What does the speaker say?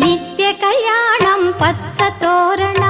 నిత్య కళ్యాణం పచ్చ తోరణ.